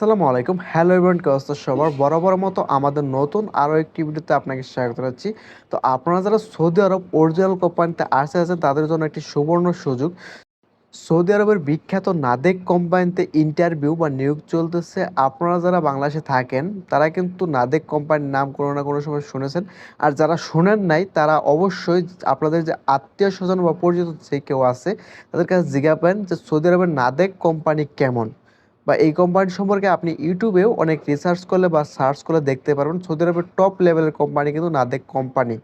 আসসালামু আলাইকুম। Hello everyone কে অবস্থা সবার? বরাবর মতো আমাদের নতুন আরও একটি ভিডিওতে আপনাকে স্বাগত জানাচ্ছি। তো আপনারা যারা সৌদি আরব অরিজিনাল কোম্পানিতে আসতে আছেন তাদের জন্য একটি সুবর্ণ সুযোগ। সৌদি আরবের বিখ্যাত নাদেক কোম্পানিতে ইন্টারভিউ বা নিয়োগ চলতেছে। আপনারা যারা বাংলাদেশে থাকেন তারা কিন্তু নাদেক কোম্পানির নাম কোনো না কোনো সময় শুনেছেন। আর যারা শোনেন নাই তারা অবশ্যই আপনাদের যে আত্মীয় স্বজন বা পরিচিত যে কেউ আছে তাদের কাছে জিজ্ঞাবেন যে সৌদি আরবের নাদেক কোম্পানি কেমন। বা এই কোম্পানি সম্পর্কে আপনি ইউটিউবেও অনেক রিসার্চ করলে বা সার্চ করলে দেখতে পারবেন। সৌদি আরবের টপ লেভেলের কোম্পানি কিন্তু নাদেক কোম্পানি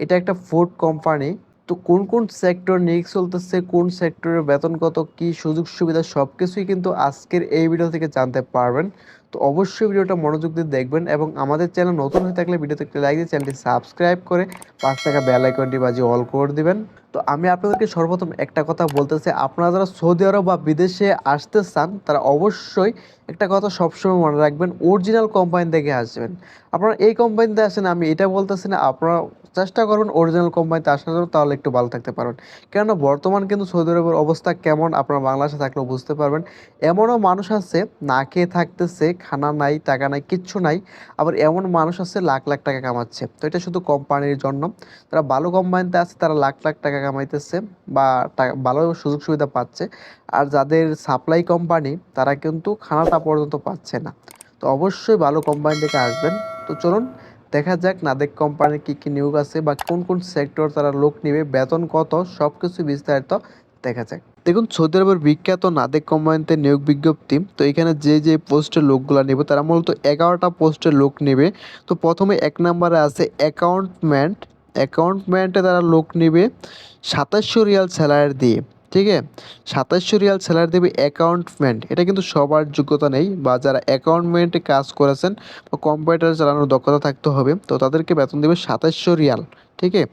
এটা একটা ফুড কোম্পানি তো কোন কোন সেক্টর নিয়ে চলতেছে, কোন সেক্টরের বেতন কত, কি সুযোগ সুবিধা সব কিছুই কিন্তু আজকের এই ভিডিও থেকে জানতে পারবেন। তো অবশ্যই ভিডিওটা মনোযোগ দিয়ে দেখবেন এবং আমাদের চ্যানেল নতুন হয়ে থাকলে ভিডিওতে একটি লাইক দিয়ে চ্যানেলটি সাবস্ক্রাইব করে পাঁচ টাকা বেল আইকনটি বাজিয়ে অল করে দিবেন। তো আমি আপনাদেরকে সর্বপ্রথম একটা কথা বলতেছি, আপনারা যারা সৌদি আরব বা বিদেশে আসতে চান, তারা অবশ্যই একটা কথা সবসময় মনে রাখবেন, অরিজিনাল কোম্পানি থেকে আসবেন। আপনারা এই কোম্পানিতে আসেন, আমি এটা বলতেছি না, আপনারা চেষ্টা করবেন অরিজিনাল কোম্পানিতে আসার জন্য, তাহলে একটু ভালো থাকতে পারবেন। কেননা বর্তমান কিন্তু সৌদি আরবের অবস্থা কেমন, আপনারা বাংলাদেশে থাকলেও বুঝতে পারবেন। এমনও মানুষ আছে, না খেয়ে থাকতেছে খানা নাই, টাকা নাই, কিচ্ছু নাই। আবার এমন মানুষ আছে, লাখ লাখ টাকা কামাচ্ছে। তো এটা শুধু কোম্পানির জন্য। তারা ভালো কোম্পানিতে আছে, তারা লাখ লাখ টাকা কামাইতেছে বা ভালো সুযোগ সুবিধা পাচ্ছে। আর যাদের সাপ্লাই কোম্পানি তারা কিন্তু খানাটা পর্যন্ত পাচ্ছে না। তো অবশ্যই ভালো কোম্পানি থেকে আসবেন। তো চলুন, দেখা যাক নাদেক কোম্পানির কী কী নিয়োগ আছে বা কোন কোন সেক্টর তারা লোক নেবে, বেতন কত সব কিছু বিস্তারিত দেখা যাক। দেখুন, সৌদি আরবের বিখ্যাত নাদেক কোম্পানিতে নিয়োগ বিজ্ঞপ্তি। তো এখানে যে যে পোস্টের লোকগুলো নেবে, তারা মূলত এগারোটা পোস্টের লোক নেবে। তো প্রথমে এক নাম্বারে আছে অ্যাকাউন্টম্যান্ট অ্যাকাউন্টম্যান্টে তারা লোক নেবে সাতাশশো রিয়াল স্যালারি দিয়ে। ঠিক আছে সাতাশশো রিয়াল স্যালারি দেবে অ্যাকাউন্টমেন্ট এটা কিন্তু সবার যোগ্যতা নেই বা যারা অ্যাকাউন্টমেন্টে কাজ করেছেন বা কম্পিউটার চালানোর দক্ষতা থাকতে হবে, তো তাদেরকে বেতন দেবে সাতাশশো রিয়াল, ঠিক আছে?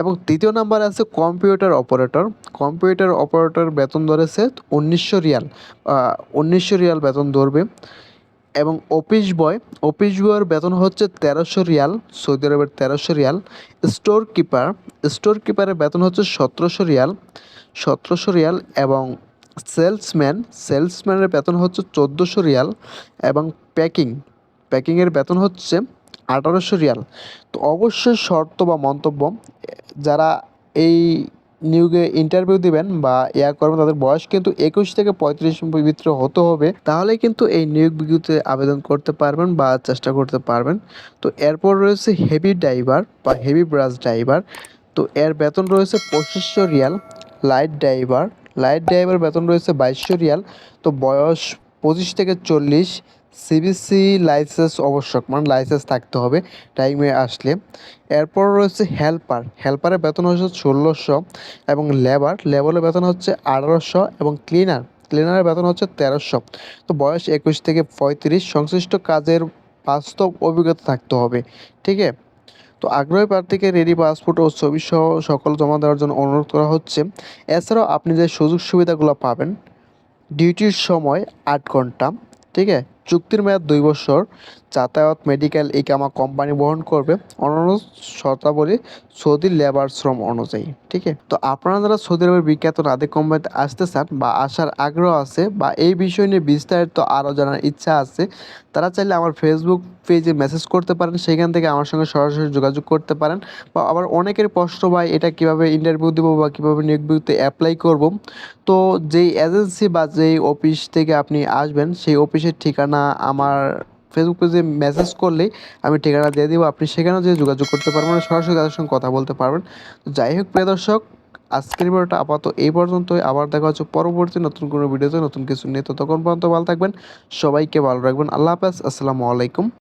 এবং তৃতীয় নাম্বার আছে কম্পিউটার অপারেটর কম্পিউটার অপারেটর বেতন ধরেছে উনিশশো রিয়াল উনিশশো রিয়াল বেতন ধরবে। এবং অফিস বয় অফিস বয়ের বেতন হচ্ছে তেরোশো রিয়াল, সৌদি আরবের তেরোশো রিয়াল। স্টোর কিপার স্টোর কিপারের বেতন হচ্ছে সতেরোশো রিয়াল। সতেরোশো রিয়াল এবং সেলসম্যান, সেলসম্যানের বেতন হচ্ছে চোদ্দোশো রিয়াল এবং প্যাকিং, প্যাকিংয়ের বেতন হচ্ছে আঠারোশো রিয়াল। তো অবশ্যই শর্ত বা মন্তব্য, যারা এই নিয়োগে ইন্টারভিউ দিবেন বা ইয়া করবেন, তাদের বয়স কিন্তু একুশ থেকে পঁয়ত্রিশ ভিতরে হতে হবে। তাহলে কিন্তু এই নিয়োগ বিজ্ঞপ্তিতে আবেদন করতে পারবেন বা চেষ্টা করতে পারবেন। তো এরপর রয়েছে হেভি ড্রাইভার বা হেভি ব্রাশ ড্রাইভার তো এর বেতন রয়েছে পঁচিশশো riyal light driver. Light driver বেতন রয়েছে বাইশশো রিয়াল। তো বয়স পঁচিশ থেকে চল্লিশ। সিবিসি লাইসেন্স আবশ্যক মানে লাইসেন্স থাকতে হবে টাইমে আসলে। এরপর রয়েছে হেল্পার হেল্পারের বেতন হচ্ছে ষোলোশো এবং লেবার লেবারের বেতন হচ্ছে আঠারোশো এবং ক্লিনার ক্লিনারের বেতন হচ্ছে তেরোশো। তো বয়স একুশ থেকে পঁয়ত্রিশ। সংশ্লিষ্ট কাজের বাস্তব অভিজ্ঞতা থাকতে হবে। ঠিক আছে? তো আগ্রহী প্রার্থীকে রেডি পাসপোর্ট ও ছবি সহ সকল জমা দেওয়ার জন্য অনুরোধ করা হচ্ছে। এছাড়াও আপনি যে সুযোগ সুবিধাগুলো পাবেন, ডিউটির সময় আট ঘণ্টা, ঠিক আছে? চুক্তির মেয়াদ দুই বছর, যাতায়াত, মেডিকেল, ইকামা কোম্পানি বহন করবে। অন্যান্য শর্তাবলী সৌদি লেবার শ্রম অনুযায়ী, ঠিক আছে? তো আপনারা যারা সৌদি আরবের বিখ্যাত নাদেক কোম্পানিতে আসতে চান বা আসার আগ্রহ আছে বা এই বিষয় নিয়ে বিস্তারিত আরও জানার ইচ্ছা আছে, তারা চাইলে আমার ফেসবুক পেজে মেসেজ করতে পারেন, সেখান থেকে আমার সঙ্গে সরাসরি যোগাযোগ করতে পারেন। বা আবার অনেকের প্রশ্ন, ভাই, এটা কীভাবে ইন্টারভিউ দেবো বা কীভাবে নিয়োগ বিজ্ঞপ্তি অ্যাপ্লাই করব? তো যেই এজেন্সি বা যেই অফিস থেকে আপনি আসবেন, সেই অফিসের ঠিকানা আমার ফেসবুক পেজে মেসেজ করলেই আমি ঠিকানা দিয়ে দেবো। আপনি সেখানেও যে যোগাযোগ করতে পারবেন মানে সরাসরি তাদের সঙ্গে কথা বলতে পারবেন। তো যাই হোক, প্রিয় দর্শক, আজকের ভিডিওটা আপাতত এই পর্যন্তই। আবার দেখা হচ্ছে পরবর্তী নতুন কোনো ভিডিওতে নতুন কিছু নিয়ে। ততক্ষণ পর্যন্ত ভালো থাকবেন। সবাইকে ভালো রাখবেন। আল্লাহ হাফেজ। আসসালামু আলাইকুম।